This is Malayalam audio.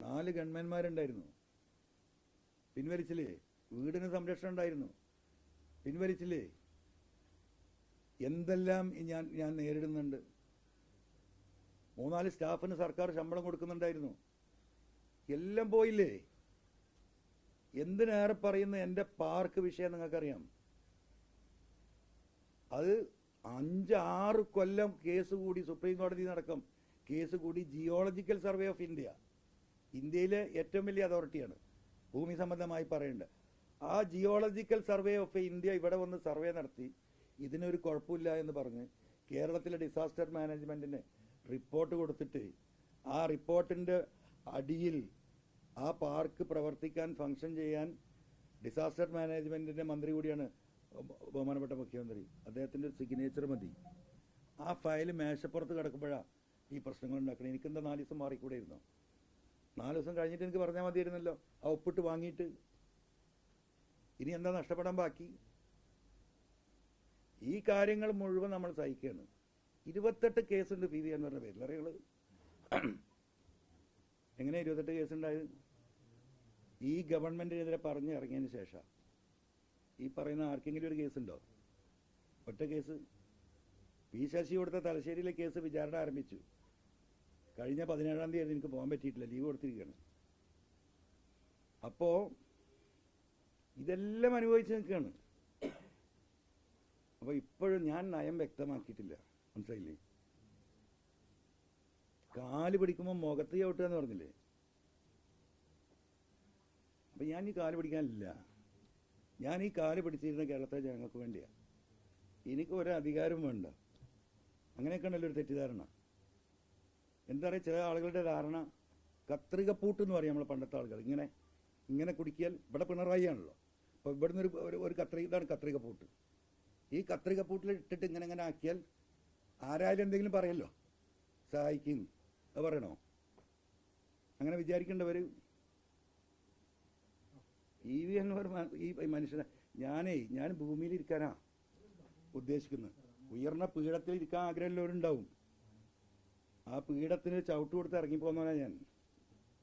നാല് ഗൺമാന്മാരുണ്ടായിരുന്നു. പിൻവലിച്ചില്ലേ? വീടിന് സംരക്ഷണം ഉണ്ടായിരുന്നു. പിൻവലിച്ചില്ലേ? എന്തെല്ലാം ഞാൻ ഞാൻ നേരിടുന്നുണ്ട്? മൂന്നാൽ സ്റ്റാഫിന് സർക്കാർ ശമ്പളം കൊടുക്കുന്നുണ്ടായിരുന്നു. എല്ലാം പോയില്ലേ? എന്തിനേറെ പറയുന്ന എന്റെ പാർക്ക് വിഷയം നിങ്ങൾക്കറിയാം. അത് അഞ്ച് ആറ് കൊല്ലം കേസ് കൂടി സുപ്രീം കോടതി നടക്കും. കേസ് കൂടി ജിയോളജിക്കൽ സർവേ ഓഫ് ഇന്ത്യ ഇന്ത്യയിലെ ഏറ്റവും വലിയ അതോറിറ്റിയാണ്. ഭൂമി സംബന്ധമായി പറയേണ്ടത് ആ ജിയോളജിക്കൽ സർവേ ഓഫ് ഇന്ത്യ ഇവിടെ വന്ന് സർവേ നടത്തി. ഇതിനൊരു കുഴപ്പമില്ല എന്ന് പറഞ്ഞ് കേരളത്തിലെ ഡിസാസ്റ്റർ മാനേജ്മെന്റിന് റിപ്പോർട്ട് കൊടുത്തിട്ട് ആ റിപ്പോർട്ടിന്റെ അടിയിൽ ആ പാർക്ക് പ്രവർത്തിക്കാൻ ഫംഗ്ഷൻ ചെയ്യാൻ ഡിസാസ്റ്റർ മാനേജ്മെന്റിന്റെ മന്ത്രി കൂടിയാണ് ബഹുമാനപ്പെട്ട മുഖ്യമന്ത്രി. അദ്ദേഹത്തിന്റെ സിഗ്നേച്ചർ മതി. ആ ഫയൽ മേശപ്പുറത്ത് കിടക്കുമ്പോഴാണ് ഈ പ്രശ്നങ്ങൾ ഉണ്ടാക്കണം. എനിക്കെന്താ നാല് ദിവസം മാറിക്കൂടെ ഇരുന്നോ? നാല് ദിവസം കഴിഞ്ഞിട്ട് എനിക്ക് പറഞ്ഞാൽ മതിയായിരുന്നല്ലോ. ആ ഒപ്പിട്ട് വാങ്ങിയിട്ട്. ഇനി എന്താ നഷ്ടപ്പെടാൻ ബാക്കി? ഈ കാര്യങ്ങൾ മുഴുവൻ നമ്മൾ സഹിക്കുകയാണ്. ഇരുപത്തെട്ട് കേസുണ്ട് പി വി പറഞ്ഞ പേരിൽ. അറിയുള്ളത് എങ്ങനെ ഇരുപത്തെട്ട് കേസുണ്ടായത്? ഈ ഗവൺമെന്റിനെതിരെ പറഞ്ഞ് ഇറങ്ങിയതിന് ശേഷം. ഈ പറയുന്ന ആർക്കെങ്കിലും ഒരു കേസുണ്ടോ? ഒറ്റ കേസ്? പി ശശി കൊടുത്ത തലശ്ശേരിയിലെ കേസ് വിചാരണ ആരംഭിച്ചു. കഴിഞ്ഞ പതിനേഴാം തീയതി എനിക്ക് പോകാൻ പറ്റിയിട്ടില്ല. ലീവ് കൊടുത്തിരിക്കുകയാണ്. അപ്പോ ഇതെല്ലാം അനുഭവിച്ച് നിൽക്കുകയാണ്. അപ്പോൾ ഇപ്പോഴും ഞാൻ നയം വ്യക്തമാക്കിയിട്ടില്ല. മനസ്സിലായില്ലേ? കാൽ പിടിക്കുമ്പോൾ മുഖത്ത് ചവിട്ടുക എന്ന് പറഞ്ഞില്ലേ? അപ്പൊ ഞാൻ ഈ കാൽ പിടിക്കാനില്ല. ഞാൻ ഈ കാൽ പിടിച്ചിരുന്ന കേരളത്തിലെ ജനങ്ങൾക്ക് വേണ്ടിയാ. എനിക്ക് ഒരധികാരം വേണ്ട. അങ്ങനെയൊക്കെ ഉണ്ടല്ലോ ഒരു തെറ്റിദ്ധാരണ. എന്താ പറയുക ചില ആളുകളുടെ ധാരണ കത്രിക പൂട്ട് എന്ന് പറയും നമ്മൾ പണ്ടത്തെ ആളുകൾ. ഇങ്ങനെ ഇങ്ങനെ കുടിക്കിയാൽ ഇവിടെ പിണറായി ആണല്ലോ. അപ്പോൾ ഇവിടുന്ന് ഒരു ഒരു- കത്രിക ഇതാണ് കത്രിക പൂട്ട് ഈ കത്രിക പൂട്ടിൽ ഇട്ടിട്ട് ഇങ്ങനെ ഇങ്ങനെ ആക്കിയാൽ ആരായാലും എന്തെങ്കിലും പറയല്ലോ. സഹായിക്കും. അത് പറയണോ? അങ്ങനെ വിചാരിക്കേണ്ടവർ ഈ വി എന്ന് ഈ മനുഷ്യനെ ഞാനേ ഞാൻ ഭൂമിയിൽ ഇരിക്കാനാ ഉദ്ദേശിക്കുന്നത്. ഉയർന്ന പീഠത്തിൽ ഇരിക്കാൻ ആഗ്രഹമുള്ളവരുണ്ടാവും. ആ പീഠത്തിന് ചവിട്ട് കൊടുത്ത് ഇറങ്ങിപ്പോന്നവനാ ഞാൻ.